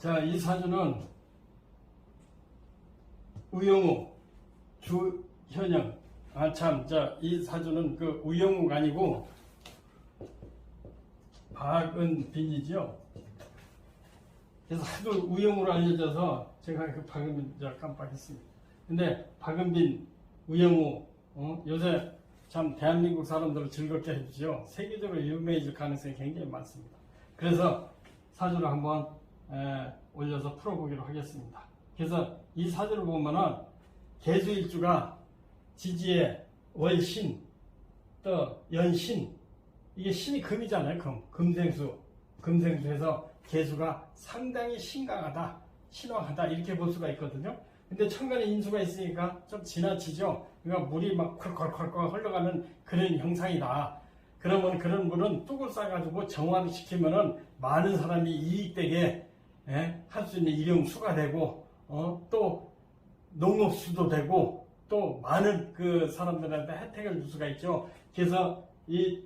자, 이 사주는 우영우, 주현영. 아, 참, 자, 이 사주는 그 우영우가 아니고 박은빈이죠. 그래서 하도 우영우로 알려져서 제가 그 박은빈 자 깜빡했습니다. 근데 박은빈, 우영우, 어? 요새 참 대한민국 사람들을 즐겁게 해주죠. 세계적으로 유명해질 가능성이 굉장히 많습니다. 그래서 사주를 한번 에, 올려서 풀어보기로 하겠습니다. 그래서 이 사주를 보면은 개수일주가 지지의 월신, 또 연신, 이게 신이 금이잖아요. 금, 금생수, 금생수에서 개수가 상당히 신강하다, 신왕하다 이렇게 볼 수가 있거든요. 근데 천간에 인수가 있으니까 좀 지나치죠. 그러니까 물이 막 콸콸콸콸 흘러가는 그런 형상이다. 그러면 그런 물은 뚝을 싸가지고 정화를 시키면은 많은 사람이 이익되게 예, 할 수 있는 일용수가 되고 어, 또 농업수도 되고 또 많은 그 사람들한테 혜택을 줄 수가 있죠. 그래서 이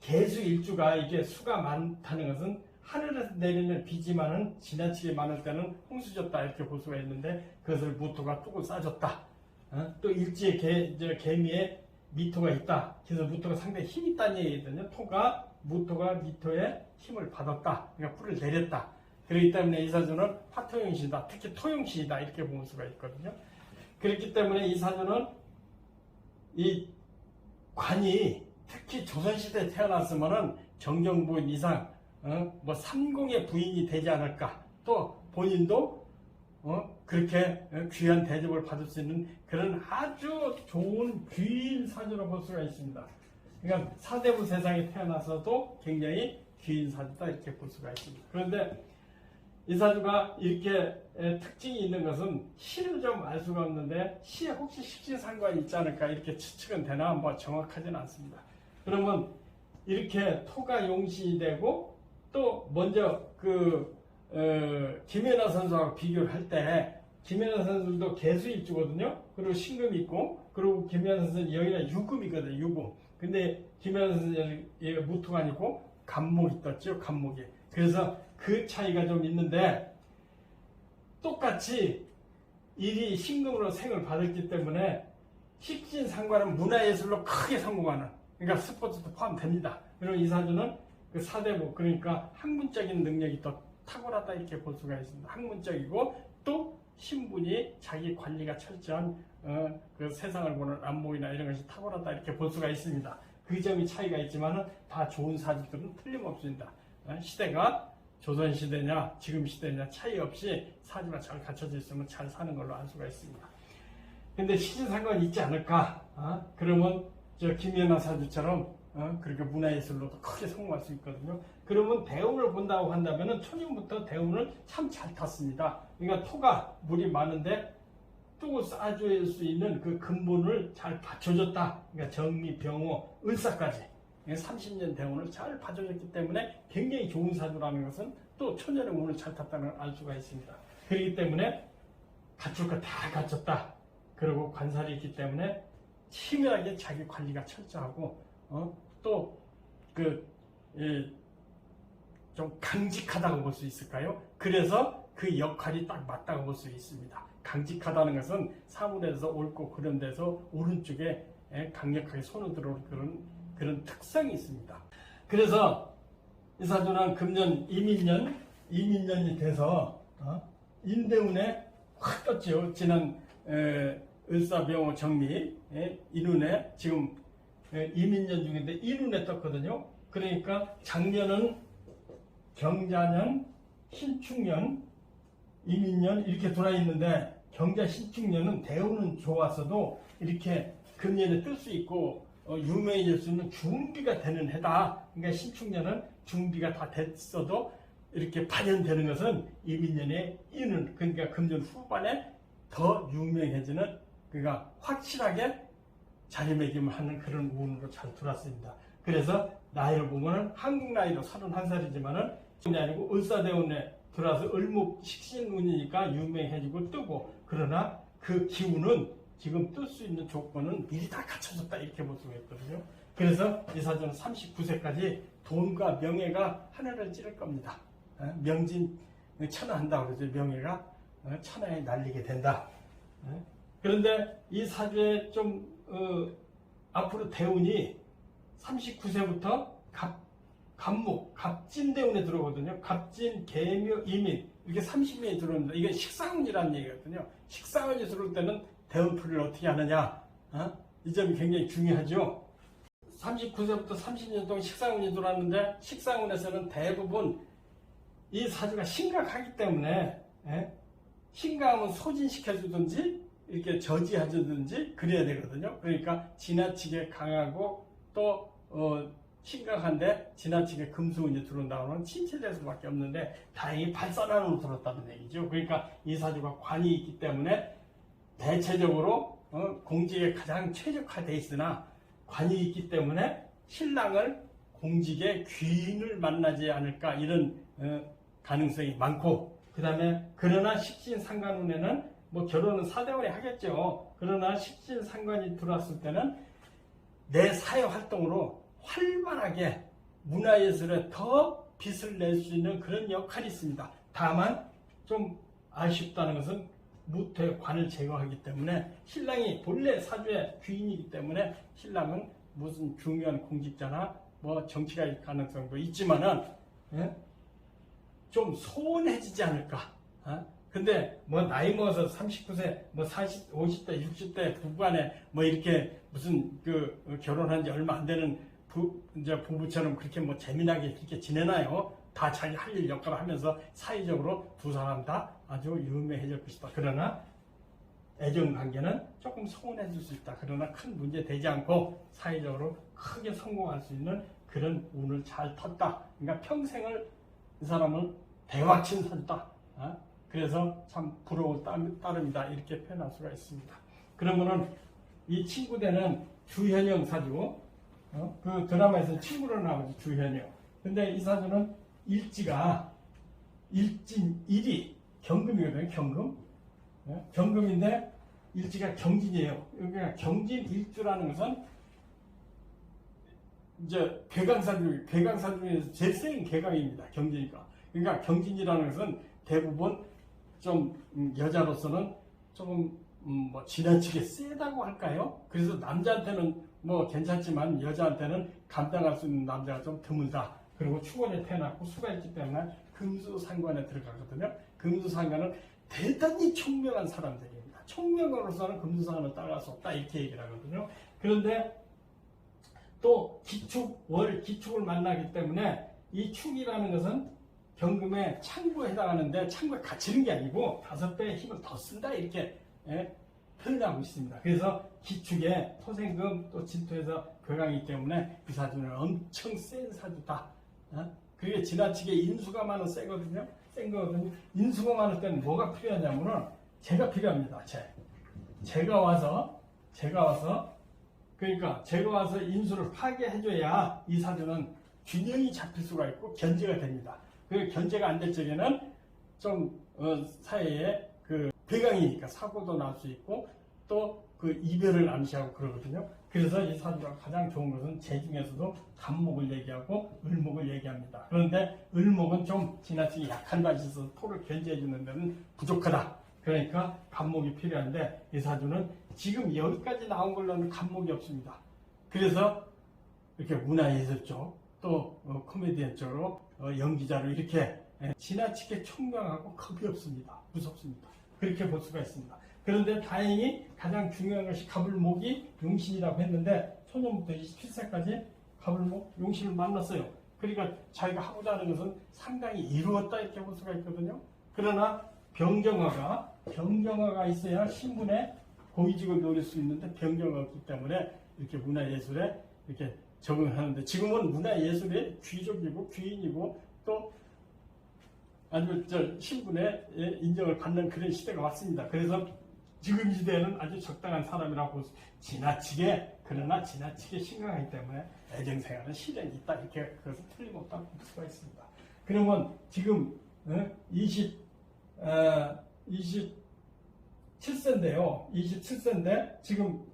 개수 일주가 이게 수가 많다는 것은 하늘에서 내리는 비지만은 지나치게 많을 때는 홍수졌다 이렇게 볼 수가 있는데 그것을 무토가 뚝을 싸줬다. 어? 또 일지에 개, 저 개미에 미토가 있다. 그래서 무토가 상당히 힘 있다는 얘기거든요. 토가 무토가 미토에 힘을 받았다. 그러니까 뿔을 내렸다. 그렇기 때문에 이 사주는 화토용신이다. 특히 토용신이다. 이렇게 볼 수가 있거든요. 그렇기 때문에 이 사주는 이 관이 특히 조선시대에 태어났으면은 정경부인 이상 어? 뭐 삼공의 부인이 되지 않을까 또 본인도 어? 그렇게 어? 귀한 대접을 받을 수 있는 그런 아주 좋은 귀인 사주로 볼 수가 있습니다. 그러니까 사대부 세상에 태어나서도 굉장히 귀인 사주다 이렇게 볼 수가 있습니다. 그런데 이 사주가 이렇게 에, 특징이 있는 것은 시를 좀 알 수가 없는데 시에 혹시 식신상관이 있지 않을까 이렇게 추측은 되나 뭐 정확하지는 않습니다. 그러면 이렇게 토가 용신이 되고 또 먼저 그 어, 김연아 선수하고 비교를 할 때 김연아 선수도 개수일주거든요. 그리고 신금 있고 그리고 김연아 선수는 여기가 유금이거든요. 유금. 근데 김연아 선수는 무토가 아니고 간목이 떴죠. 간목이. 그래서 그 차이가 좀 있는데 똑같이 일이 신금으로 생을 받았기 때문에 식신상관은 문화예술로 크게 성공하는 그러니까 스포츠도 포함됩니다. 그리고 이 사주는 그 사대부 그러니까 학문적인 능력이 더 탁월하다 이렇게 볼 수가 있습니다. 학문적이고 또 신분이 자기 관리가 철저한 어, 그 세상을 보는 안목이나 이런 것이 탁월하다 이렇게 볼 수가 있습니다. 그 점이 차이가 있지만은 다 좋은 사주들은 틀림없습니다. 어, 시대가 조선 시대냐 지금 시대냐 차이 없이 사주가 잘 갖춰져 있으면 잘 사는 걸로 알 수가 있습니다. 근데 시진상관이 있지 않을까? 어? 그러면 저 김연아 사주처럼 어? 그렇게 문화예술로도 크게 성공할 수 있거든요. 그러면 대운을 본다고 한다면은 초년부터 대운을 참 잘 탔습니다. 그러니까 토가 물이 많은데 뚝을 쌓아줄 수 있는 그 근본을 잘 받쳐줬다. 그러니까 정미, 병호, 을사까지 30년 대운을 잘 받쳐줬기 때문에 굉장히 좋은 사주라는 것은 또 초년의 운을 잘 탔다는 걸 알 수가 있습니다. 그렇기 때문에 갖출 거 다 갖췄다. 그리고 관살이 있기 때문에 치밀하게 자기 관리가 철저하고 어? 또그 좀 강직하다고 볼 수 있을까요? 그래서 그 역할이 딱 맞다고 볼 수 있습니다. 강직하다는 것은 사물에서 옳고 그런 데서 오른쪽에 예, 강력하게 손을 들어오는 그런 그런 특성이 있습니다. 그래서 이 사주는 금년 이민년 이민년이 돼서 어? 인대운에 확 떴죠. 지난 에, 을사병호 정리 예, 이눈에 지금 예, 이민년 중인데 이눈에 떴거든요. 그러니까 작년은 경자년, 신축년, 이민년 이렇게 돌아 있는데 경자 신축년은 대우는 좋았어도 이렇게 금년에 뜰 수 있고 어, 유명해질 수 있는 준비가 되는 해다. 그러니까 신축년은 준비가 다 됐어도 이렇게 발현되는 것은 이민년에 이는 그러니까 금년 후반에 더 유명해지는 그러니까 확실하게 자리매김을 하는 그런 운으로 잘 들어왔습니다. 그래서 나이를 보면 한국 나이로 31살이지만은 이 아니고 을사대운에 들어와서 을목 식신운이니까 유명해지고 뜨고 그러나 그 기운은 지금 뜰 수 있는 조건은 미리 다 갖춰졌다 이렇게 볼 수가 있거든요. 그래서 이 사주는 39세까지 돈과 명예가 하늘을 찌를 겁니다. 어? 명진 천하한다 그러죠. 명예가 어, 천하에 날리게 된다. 어? 그런데 이 사주에 좀 어, 앞으로 대운이 39세부터 갑, 갑목, 갑진 대운에 들어오거든요. 갑진, 개묘, 이민 이게 30년이 들어옵니다. 이게 식상운이라는 얘기거든요. 식상운이 들어올 때는 대운풀이를 어떻게 하느냐 어? 이 점이 굉장히 중요하죠. 39세부터 30년 동안 식상운이 들어왔는데 식상운에서는 대부분 이 사주가 심각하기 때문에 예? 심각하면 소진시켜주든지 이렇게 저지해주든지 그래야 되거든요. 그러니까 지나치게 강하고 또 어, 심각한데 지나치게 금수운이 들어온다고는 침체될 수밖에 없는데 다행히 발산안으로 들었다는 얘기죠. 그러니까 이 사주가 관이 있기 때문에 대체적으로 어, 공직에 가장 최적화돼 있으나 관이 있기 때문에 신랑을 공직의 귀인을 만나지 않을까 이런 어, 가능성이 많고 그 다음에 그러나 식신상관운에는 뭐 결혼은 사대원이 하겠죠. 그러나 식신상관이 들어왔을 때는 내 사회 활동으로 활발하게 문화예술에 더 빛을 낼 수 있는 그런 역할이 있습니다. 다만 좀 아쉽다는 것은 무퇴관을 제거하기 때문에 신랑이 본래 사주의 귀인이기 때문에 신랑은 무슨 중요한 공직자나 뭐 정치가 일 가능성도 있지만은 예? 좀 소원해지지 않을까. 어? 근데 뭐 나이 먹어서 39세, 뭐 40, 50대, 60대 부부간에 뭐 이렇게 무슨 그 결혼한 지 얼마 안 되는 부, 이제 부부처럼 그렇게 뭐 재미나게 그렇게 지내나요? 다 자기 할 일 역할을 하면서 사회적으로 두 사람 다 아주 유명해질 것이다. 그러나 애정 관계는 조금 소원해질 수 있다. 그러나 큰 문제 되지 않고 사회적으로 크게 성공할 수 있는 그런 운을 잘 탔다. 그러니까 평생을 이 사람을 대화친 사주다. 어? 그래서 참 부러울 따- 따름이다. 이렇게 표현할 수가 있습니다. 그러면은 이 친구대는 주현영 사주. 어? 그 드라마에서 친구로 나오죠. 주현영. 근데 이 사주는 일지가 일진 일이 경금이거든요. 경금. 어? 경금인데 일지가 경진이에요. 여기가 경진 일주라는 것은 이제 괴강사주, 괴강사주 중에서 제일 센 괴강입니다. 경진이가. 그러니까 경진이라는 것은 대부분 좀 음, 여자로서는 조금 음, 뭐 지나치게 세다고 할까요? 그래서 남자한테는 뭐 괜찮지만 여자한테는 감당할 수 있는 남자가 좀 드물다. 그리고 축원에 태어났고 수가 있기 때문에 금수 상관에 들어가거든요. 금수상관은 대단히 총명한 사람들입니다. 총명으로서는 금수상관을 따라갈 수 없다 이렇게 얘기를 하거든요. 그런데 또 기축, 월 기축을 만나기 때문에 이 축이라는 것은 경금의 창구에 해당하는데 창구에 갇히는 게 아니고 다섯 배의 힘을 더 쓴다 이렇게 예, 표현하고 있습니다. 그래서 기축에 토생금 또 진토에서 교강이기 때문에 이 사주는 엄청 센 사주다. 어? 그게 지나치게 인수가 많은 세거든요. 센 거거든요. 인수가 많을 때는 뭐가 필요하냐면은 제가 필요합니다. 제. 제가 와서 제가 와서 그러니까 제가 와서 인수를 파괴해줘야 이 사주는 균형이 잡힐 수가 있고 견제가 됩니다. 그 견제가 안 될 적에는 좀 어, 사회에 그 배강이니까 사고도 날 수 있고 또 그 이별을 암시하고 그러거든요. 그래서 이 사주가 가장 좋은 것은 제 중에서도 간목을 얘기하고 을목을 얘기합니다. 그런데 을목은 좀 지나치게 약한 맛이 있어서 토를 견제해 주는 데는 부족하다. 그러니까 간목이 필요한데 이 사주는 지금 여기까지 나온 걸로는 간목이 없습니다. 그래서 이렇게 문화예술 쪽, 또 어, 코미디언 쪽으로 어, 연기자로 이렇게 예, 지나치게 총명하고 겁이 없습니다. 무섭습니다. 그렇게 볼 수가 있습니다. 그런데 다행히 가장 중요한 것이 가불목이 용신이라고 했는데 초년부터 27세까지 가불목 용신을 만났어요. 그러니까 자기가 하고자 하는 것은 상당히 이루었다 이렇게 볼 수가 있거든요. 그러나 병정화가 병정화가 있어야 신분에 고위직을 노릴 수 있는데 병정화가 없기 때문에 이렇게 문화예술에 이렇게 적응하는데 지금은 문화예술의 귀족이고 귀인이고 또 아주 저 신분에 예, 인정을 받는 그런 시대가 왔습니다. 그래서 지금 시대에는 아주 적당한 사람이라고 지나치게 그러나 지나치게 심각하기 때문에 애정생활은 시련이 있다 이렇게 그것은 틀림없다고 볼 수가 있습니다. 그러면 지금 어, 20 어, 27세인데요. 27세인데 지금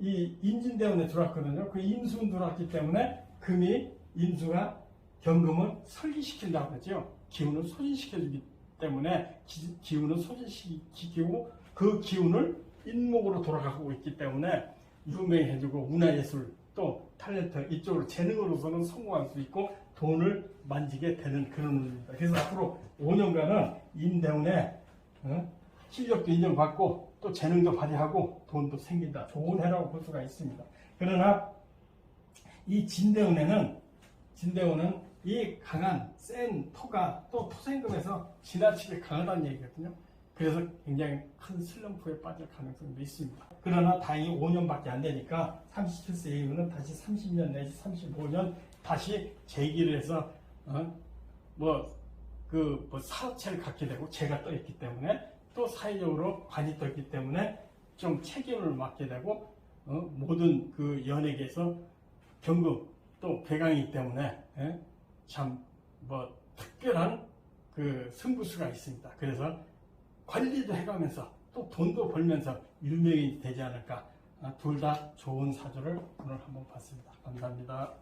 이 임진대원에 들어왔거든요. 그 임수운 들어왔기 때문에 금이 임수가 경금을 설기시킨다고 그러죠. 기운을 소진시켜주기 때문에 기, 기운은 소진시키고 그 기운을 인목으로 돌아가고 있기 때문에 유명해지고 문화예술 또 탤런트 이쪽으로 재능으로서는 성공할 수 있고 돈을 만지게 되는 그런 운입니다. 그래서 앞으로 5년간은 임대운에 어? 실력도 인정받고 또 재능도 발휘하고 돈도 생긴다. 좋은 해라고 볼 수가 있습니다. 그러나 이 진대운에는 진대운은 이 강한 센 토가 또 토생금에서 지나치게 강하다는 얘기거든요. 그래서 굉장히 큰 슬럼프에 빠질 가능성도 있습니다. 그러나 다행히 5년밖에 안 되니까 37세 이후는 다시 30년 내지 35년 다시 재기를 해서 어? 뭐그 뭐 사업체를 갖게 되고 제가 떠 있기 때문에 또 사회적으로 관이 떠 있기 때문에 좀 책임을 맡게 되고 어? 모든 그 연예계에서 경금 또 배강이기 때문에 참 뭐 특별한 그 승부수가 있습니다. 그래서 관리도 해가면서 또 돈도 벌면서 유명인이 되지 않을까 둘 다 좋은 사주를 오늘 한번 봤습니다. 감사합니다.